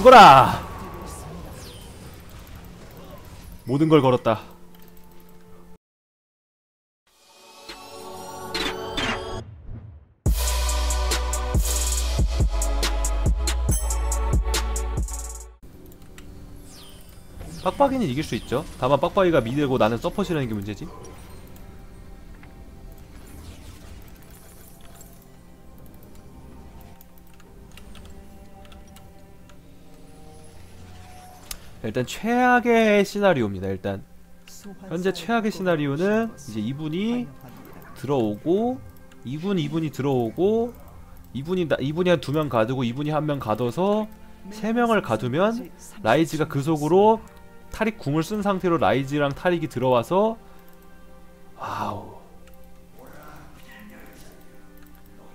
죽어라! 모든 걸 걸었다. 빡빡이는 이길 수 있죠. 다만 빡빡이가 미드고 나는 서폿이라는 게 문제지 일단 최악의 시나리오입니다 일단 현재 최악의 시나리오는 이제 이분이 들어오고 이분 이분이 들어오고 이분이 나, 이분이 한 두 명 가두고 이분이 한 명 가둬서 세 명을 가두면 라이즈가 그 속으로 타릭 궁을 쓴 상태로 라이즈랑 타릭이 들어와서 와우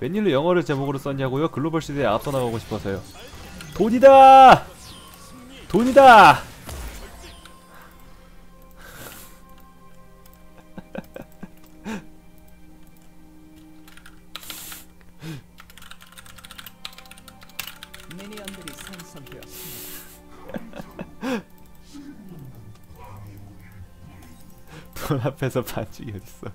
웬일로 영어를 제목으로 썼냐고요? 글로벌 시대에 앞서 나가고 싶어서요 돈이다! 돈이다! 미니언들이 생성되었습니다. 돈 앞에서 반죽이 어딨어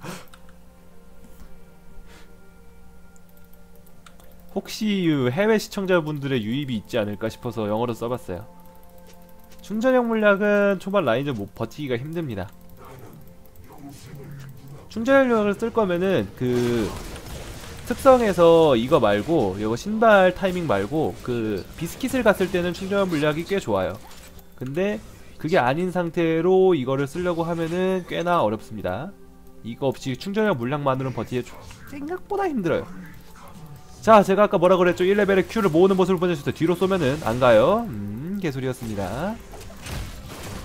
혹시 이 해외 시청자분들의 유입이 있지 않을까 싶어서 영어로 써봤어요 충전형 물약은 초반 라인전 못 버티기가 힘듭니다 충전형 물약을 쓸 거면은 그 특성에서 이거 말고 이거 신발 타이밍 말고 그 비스킷을 갔을 때는 충전형 물약이 꽤 좋아요 근데 그게 아닌 상태로 이거를 쓰려고 하면은 꽤나 어렵습니다. 이거 없이 충전형 물량만으로는 버티기 조- 생각보다 힘들어요. 자, 제가 아까 뭐라 그랬죠? 1레벨의 Q를 모으는 모습을 때 뒤로 쏘면은 안 가요. 음, 개소리였습니다.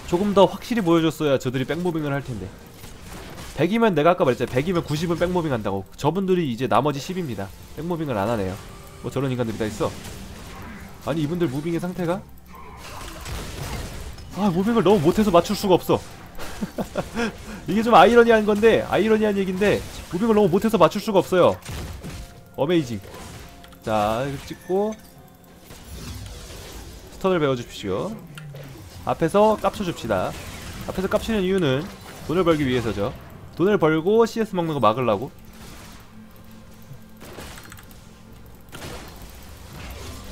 조금 더 확실히 보여줬어야 저들이 백무빙을 할 텐데. 100이면 내가 아까 말했잖아. 100이면 90은 백무빙 한다고. 저분들이 이제 나머지 10입니다. 백무빙을 안 하네요. 뭐 저런 인간들이 다 있어. 아니 이분들 무빙의 상태가? 아 무빙을 너무 못해서 맞출 수가 없어 이게 좀 아이러니한 건데 아이러니한 얘긴데 무빙을 너무 못해서 맞출 수가 없어요 어메이징 자 이거 찍고 스턴을 배워주십시오 앞에서 깝쳐줍시다 앞에서 깝치는 이유는 돈을 벌기 위해서죠 돈을 벌고 CS 먹는 거 막으려고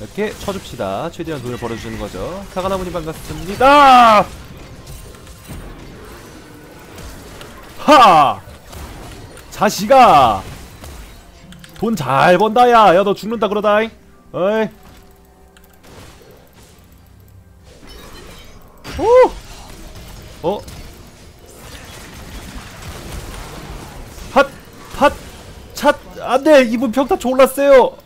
이렇게 쳐줍시다. 최대한 돈을 벌어주는 거죠. 사과나무님 반갑습니다. 하! 자식아! 돈 잘 번다, 야! 야, 너 죽는다, 그러다잉? 어이. 어? 핫! 핫! 찻! 안 돼! 이분 평타 졸랐어요!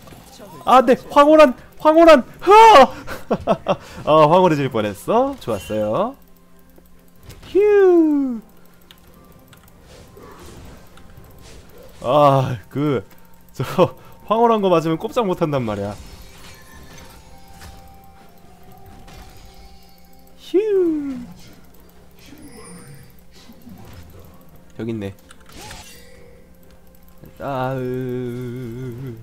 아, 네, 황홀한, 황홀한, 흐! 어, 황홀해질 뻔했어. 좋았어요. 휴. 아, 그, 저, 황홀한 거 맞으면 꼼짝 못 한단 말이야. 휴. 여기 있네. 아으.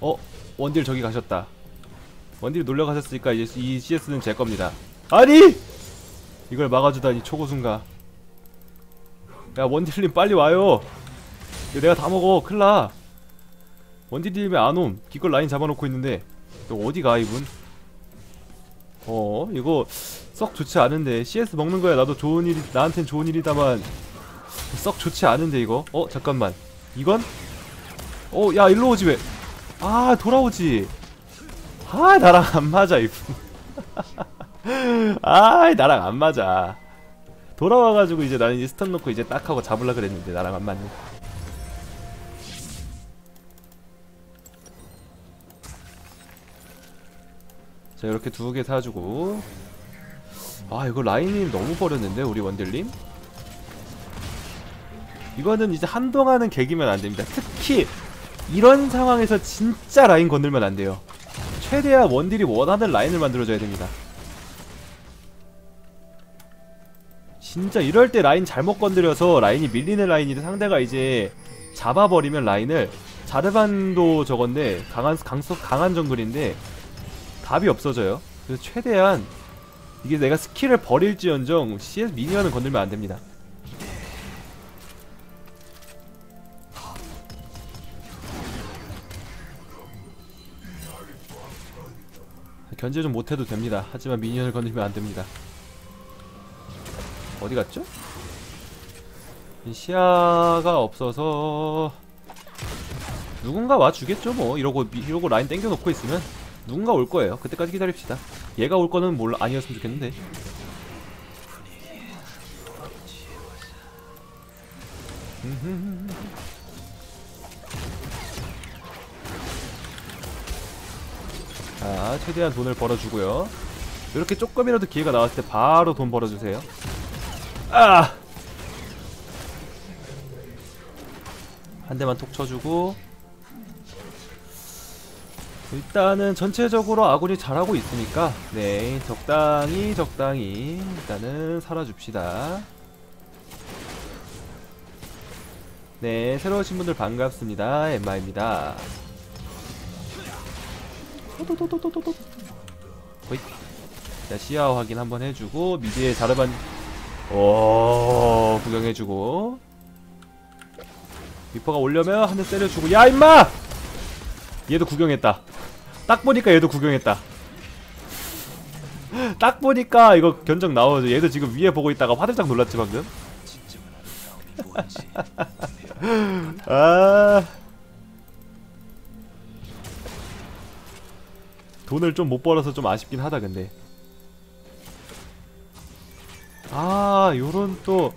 어? 원딜 저기 가셨다. 원딜 놀러 가셨으니까 이제 이 CS는 제 겁니다. 아니! 이걸 막아주다니 초고순가. 야 원딜님 빨리 와요. 내가 다 먹어. 클라. 원딜님이 안 옴. 기껏 라인 잡아놓고 있는데. 너 어디가 이분? 어 이거 썩 좋지 않은데 CS 먹는 거야 나도 좋은 일이 나한텐 좋은 일이다만 썩 좋지 않은데 이거? 어 잠깐만. 이건? 어야 일로 오지 왜? 아 돌아오지. 아 나랑 안 맞아 이분. 아 나랑 안 맞아. 돌아와가지고 이제 나는 이제 스턴 놓고 이제 딱 하고 잡으려 그랬는데 나랑 안 맞네. 자 이렇게 두 개 사주고. 아 이거 라인님 너무 버렸는데 우리 원딜님 이거는 이제 한동안은 개기면 안 됩니다 특히 이런 상황에서 진짜 라인 건들면 안 돼요. 최대한 원딜이 원하는 라인을 만들어줘야 됩니다. 진짜 이럴 때 라인 잘못 건드려서 라인이 밀리는 라인이 상대가 이제 잡아버리면 라인을 자르반도 저건데 강한 강속 강한 정글인데 답이 없어져요. 그래서 최대한 이게 내가 스킬을 버릴지언정 CS 미니언은 건들면 안 됩니다. 견제 좀 못해도 됩니다. 하지만 미니언을 건들면 안 됩니다. 어디 갔죠? 이 시야가 없어서 누군가 와 주겠죠 뭐 이러고 미- 이러고 라인 땡겨 놓고 있으면 누군가 올 거예요. 그때까지 기다립시다. 얘가 올 거는 몰라 아니었으면 좋겠는데. 최대한 돈을 벌어주고요. 이렇게 조금이라도 기회가 나왔을 때 바로 돈 벌어주세요. 아! 한 대만 톡 쳐주고 일단은 전체적으로 아군이 잘하고 있으니까 네 적당히 적당히 일단은 살아줍시다 네 새로 오신 분들 반갑습니다 엠마입니다 호도도도도도도. 호잇. 자 시야 확인 한번 해주고 미디에 자르반 오 구경해주고. 리퍼가 오려면 한 대 때려주고. 야 임마! 얘도 구경했다. 딱 보니까 얘도 구경했다. 딱 보니까 이거 견적 나오죠. 얘도 지금 위에 보고 있다가 화들짝 놀랐지 방금. 아 돈을 좀 못 벌어서 좀 아쉽긴 하다 근데. 아 요런 또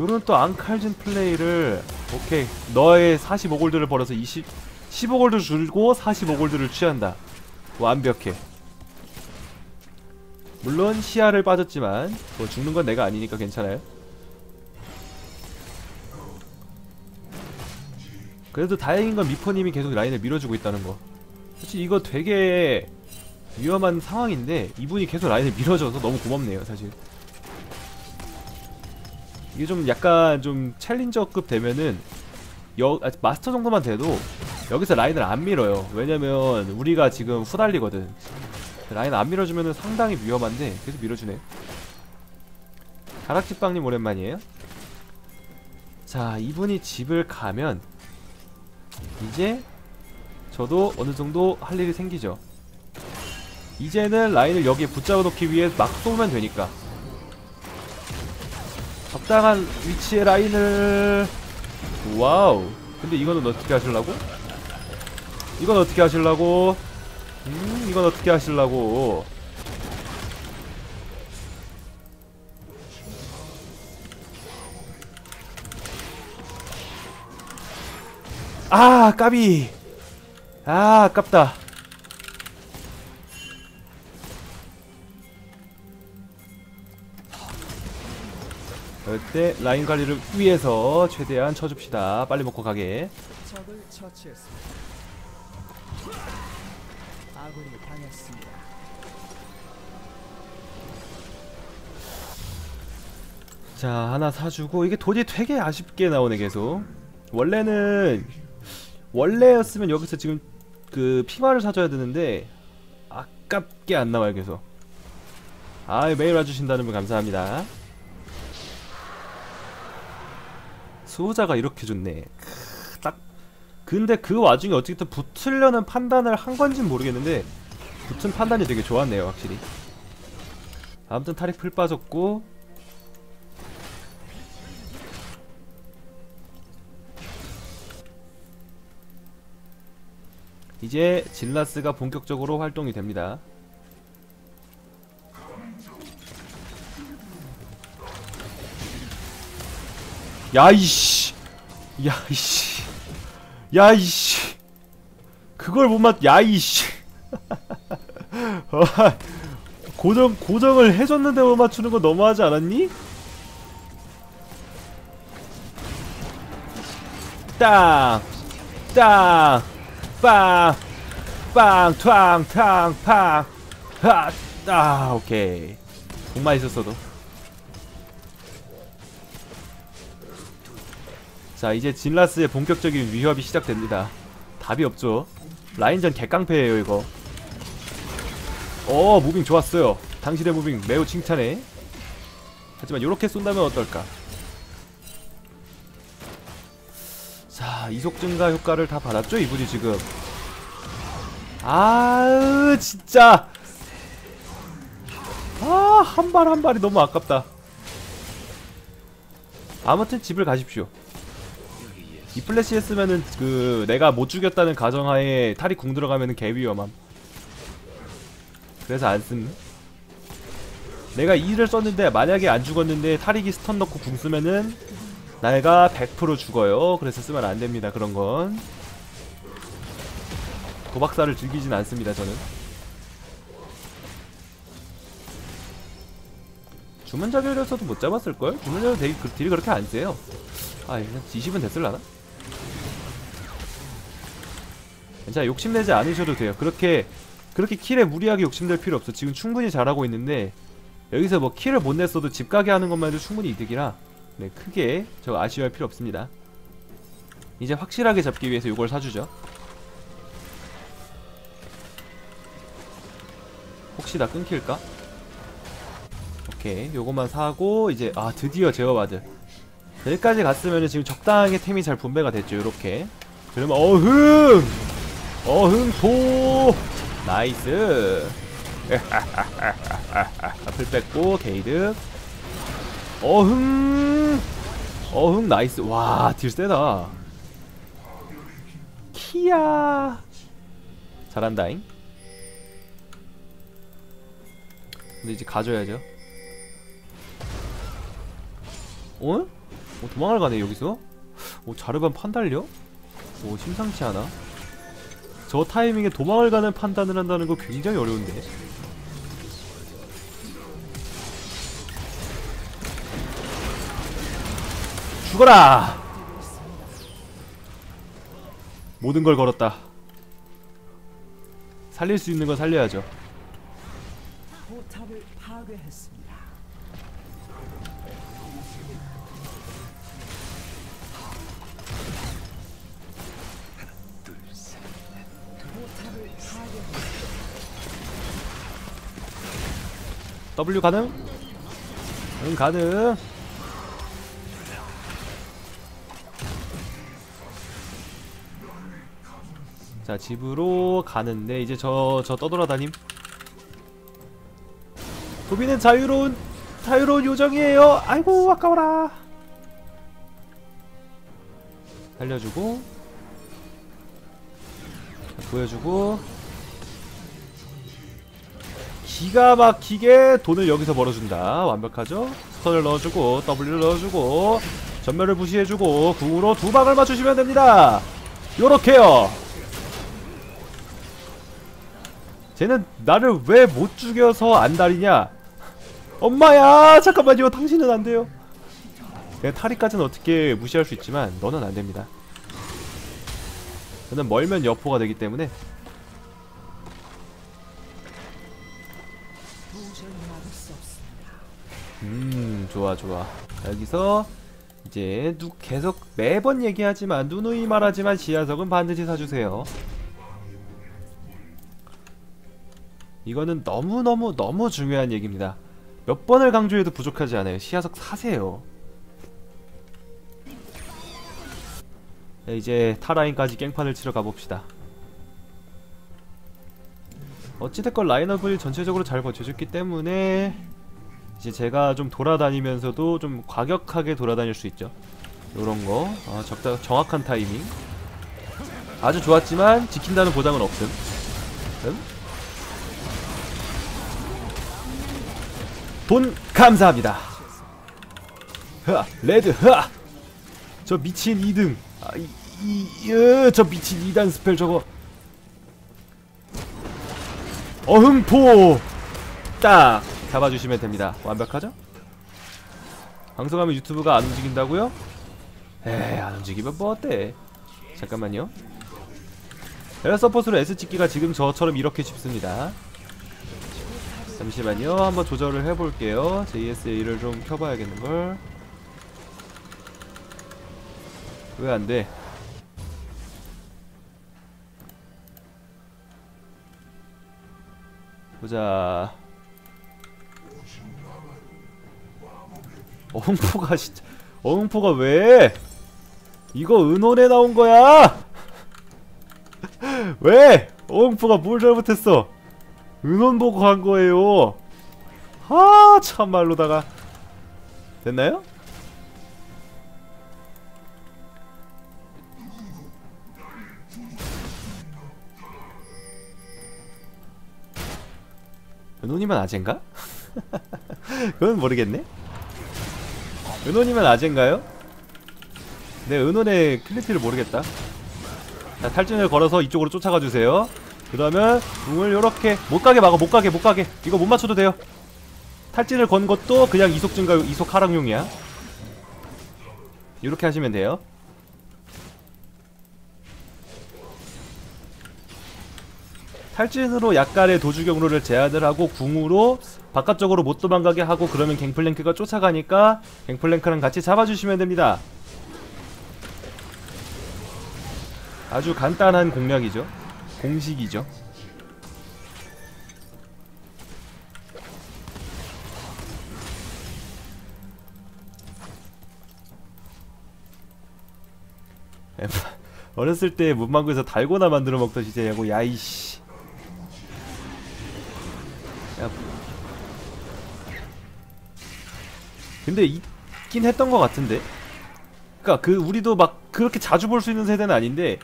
요런 또 앙칼진 플레이를 오케이. 너의 45골드를 벌어서 20 15골드 줄고 45골드를 취한다. 완벽해. 물론 시야를 빠졌지만 뭐 죽는 건 내가 아니니까 괜찮아요. 그래도 다행인 건 미포님이 계속 라인을 밀어주고 있다는 거. 사실 이거 되게 위험한 상황인데 이분이 계속 라인을 밀어줘서 너무 고맙네요 사실 이게 좀 약간 좀 챌린저급 되면은 여 아, 마스터 정도만 돼도 여기서 라인을 안 밀어요. 왜냐면 우리가 지금 후달리거든. 라인 안 밀어주면은 상당히 위험한데 계속 밀어주네. 가락지빵님 오랜만이에요. 자 이분이 집을 가면 이제 저도 어느 정도 할 일이 생기죠. 이제는 라인을 여기에 붙잡아 놓기 위해 막 쏘면 되니까. 적당한 위치의 라인을 와우 근데 이거는 어떻게 하실라고? 이건 어떻게 하실라고? 음 이건 어떻게 하실라고 아 까비 아 아깝다 절대 라인 관리를 위해서 최대한 쳐줍시다. 빨리 먹고 가게. 자 하나 사주고 이게 돈이 되게 아쉽게 나오네 계속. 원래는 원래였으면 여기서 지금 그 핑화를 사줘야 되는데 아깝게 안 나와요 계속. 아 매일 와주신다는 분 감사합니다. 수호자가 이렇게 좋네. 크, 딱 근데 그 와중에 어쨌든 붙으려는 판단을 한 건진 모르겠는데 붙은 판단이 되게 좋았네요 확실히. 아무튼 탈이 풀 빠졌고 이제 질라스가 본격적으로 활동이 됩니다. 야이씨, 야이씨, 야이씨, 그걸 못 맞, 야이씨. 어, 고정 고정을 해줬는데 못 맞추는 거 너무하지 않았니? 땅, 땅. 빵! 빵! 탕! 탕! 팡! 하! 아, 오케이. 공만 있었어도. 자, 이제 진라스의 본격적인 위협이 시작됩니다. 답이 없죠. 라인전 개깡패예요, 이거. 어 무빙 좋았어요. 당신의 무빙 매우 칭찬해. 하지만 이렇게 쏜다면 어떨까? 자 이속 증가 효과를 다 받았죠 이분이 지금. 아 진짜! 아한 발 한 발이 너무 아깝다. 아무튼 집을 가십시오 이 플래시 했으면은 그 내가 못 죽였다는 가정하에 탈이 궁 들어가면은 개 위험함. 그래서 안씀 내가 2를 썼는데 만약에 안 죽었는데 탈익이 스턴 넣고 궁 쓰면은 내가 100% 죽어요. 그래서 쓰면 안 됩니다 그런 건. 도박사를 즐기진 않습니다 저는. 주문 자결이었어도 못 잡았을걸? 주문 자결 되게 그- 딜이 그렇게 안 세요. 아 그냥 20은 됐을라나? 괜찮아 욕심내지 않으셔도 돼요. 그렇게 그렇게 킬에 무리하게 욕심낼 필요 없어. 지금 충분히 잘하고 있는데 여기서 뭐 킬을 못 냈어도 집 가게 하는 것만 해도 충분히 이득이라 네 크게 저 아쉬워할 필요 없습니다. 이제 확실하게 잡기 위해서 이걸 사주죠. 혹시 나 끊길까? 오케이 요것만 사고 이제 아 드디어 제어바드. 여기까지 갔으면 지금 적당하게 템이 잘 분배가 됐죠 요렇게. 그러면 어흥 어흥포 나이스. 앞을 뺐고 게이드 어흥. 어흥 나이스. 와 딜 세다. 키야. 잘한다잉. 근데 이제 가져야죠. 어? 어 도망을 가네 여기서? 오 자르반 판 달려? 오 심상치 않아 저 타이밍에 도망을 가는 판단을 한다는 거 굉장히 어려운데 죽어라! 모든 걸 걸었다 살릴 수 있는 건 살려야죠 포탑을 파괴했습니다. W 가능? 응 가능. 자 집으로 가는데 이제 저 저 떠돌아다님. 도비는 자유로운 자유로운 요정이에요. 아이고 아까워라. 살려주고 자, 보여주고 기가 막히게 돈을 여기서 벌어준다. 완벽하죠? 스턴을 넣어주고 W를 넣어주고 전멸을 무시해주고 궁으로 두 방을 맞추시면 됩니다. 요렇게요. 쟤는 나를 왜 못 죽여서 안달이냐? 엄마야 잠깐만요. 당신은 안 돼요. 그냥 타리까지는 어떻게 무시할 수 있지만 너는 안 됩니다. 저는 멀면 여포가 되기 때문에 음 좋아 좋아. 여기서 이제 누 계속 매번 얘기하지만 누누이 말하지만 지하석은 반드시 사주세요. 이거는 너무너무 너무 중요한 얘기입니다. 몇 번을 강조해도 부족하지 않아요. 시야석 사세요. 네, 이제 타라인까지 깽판을 치러 가봅시다. 어찌됐건 라인업을 전체적으로 잘 버텨줬기 때문에 이제 제가 좀 돌아다니면서도 좀 과격하게 돌아다닐 수 있죠. 요런 거. 아, 적당 정확한 타이밍. 아주 좋았지만 지킨다는 보장은 없음. 음? 돈 감사합니다. 흐아, 레드 흐아. 저 미친 2등. 아, 이, 이, 으, 저 미친 2단 스펠 저거. 어흥포 딱 잡아주시면 됩니다. 완벽하죠? 방송하면 유튜브가 안 움직인다고요? 에이 안 움직이면 뭐 어때? 잠깐만요. 에어 서폿으로 S 찍기가 지금 저처럼 이렇게 쉽습니다. 잠시만요. 한번 조절을 해볼게요. JSA를 좀 켜봐야겠는걸. 왜 안돼? 보자. 어흥포가 진짜 어흥포가 왜? 이거 은혼에 나온 거야? 왜? 어흥포가 뭘 잘못했어? 은혼 보고 간 거예요. 아 참말로다가 됐나요? 은혼이면 아젠가? 그건 모르겠네. 은혼이면 아젠가요? 네, 은혼의 클리티를 모르겠다. 자, 탈진을 걸어서 이쪽으로 쫓아가 주세요. 그러면 궁을 요렇게 못 가게 막아, 못 가게, 못 가게. 이거 못 맞춰도 돼요. 탈진을 건 것도 그냥 이속 증가, 이속 하락용이야. 이렇게 하시면 돼요. 탈진으로 약간의 도주 경로를 제한을 하고 궁으로 바깥쪽으로 못 도망가게 하고 그러면 갱플랭크가 쫓아가니까 갱플랭크랑 같이 잡아주시면 됩니다. 아주 간단한 공략이죠. 공식이죠. 어렸을 때 문방구에서 달고나 만들어 먹던 시절이고 야이씨 근데 있긴 했던 것 같은데 그니까 그 우리도 막 그렇게 자주 볼 수 있는 세대는 아닌데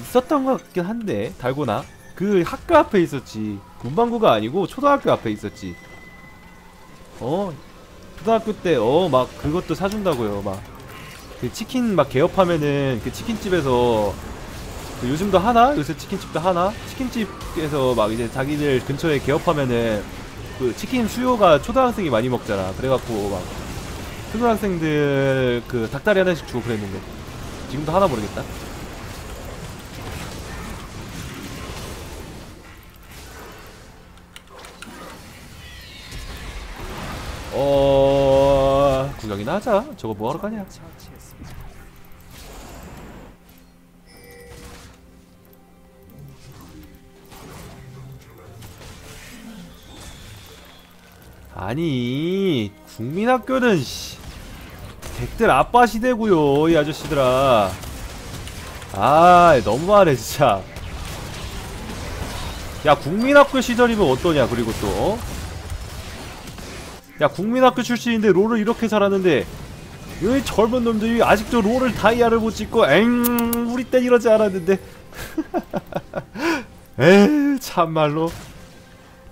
있었던 것 같긴 한데 달고나 그 학교 앞에 있었지 문방구가 아니고 초등학교 앞에 있었지 어 초등학교 때 어 막 그것도 사준다고요 막 그 치킨 막 개업하면은 그 치킨집에서 그 요즘도 하나? 요새 치킨집도 하나? 치킨집에서 막 이제 자기들 근처에 개업하면은 그 치킨 수요가 초등학생이 많이 먹잖아. 그래갖고 막 초등학생들 그 닭다리 하나씩 주고 그랬는데 지금도 하나 모르겠다. 어 구경이나 하자. 저거 뭐하러 가냐? 아니 국민학교는 씨 댁들 아빠 시대고요 이 아저씨들아. 아 너무하네 진짜. 야 국민학교 시절이면 어떠냐 그리고 또? 야 국민학교 출신인데 롤을 이렇게 잘하는데 이 젊은 놈들이 아직도 롤을 다이아를 못 찍고 엥 우리 땐 이러지 않았는데. 에이 참말로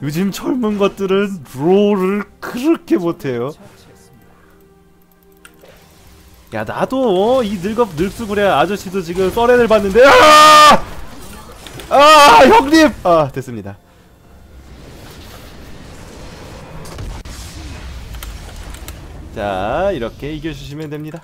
요즘 젊은 것들은 롤을 그렇게 못해요. 야 나도 어, 이 늙어 늙수구레 아저씨도 지금 썰렌을 봤는데 아! 아 형님 아 됐습니다. 자 이렇게 이겨주시면 됩니다.